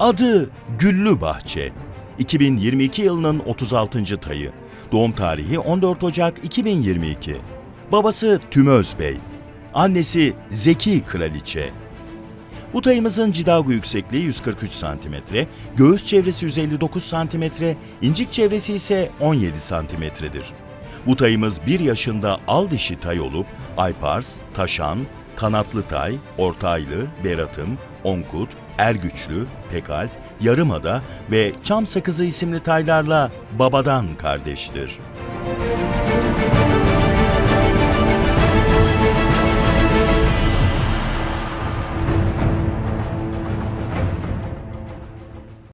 Adı Güllü Bahçe. 2022 yılının 36. tayı. Doğum tarihi 14 Ocak 2022. Babası Tümöz Bey. Annesi Zeki Kraliçe. Bu tayımızın cidagu yüksekliği 143 cm, göğüs çevresi 159 cm, incik çevresi ise 17 cm'dir. Bu tayımız 1 yaşında al dişi tay olup Aypars, Taşan, Kanatlı Kanatlıtay, Ortaylı, Beratım, Onkut, Ergüçlü, Pekal, Yarımada ve Çam Sakızı isimli taylarla babadan kardeştir. Müzik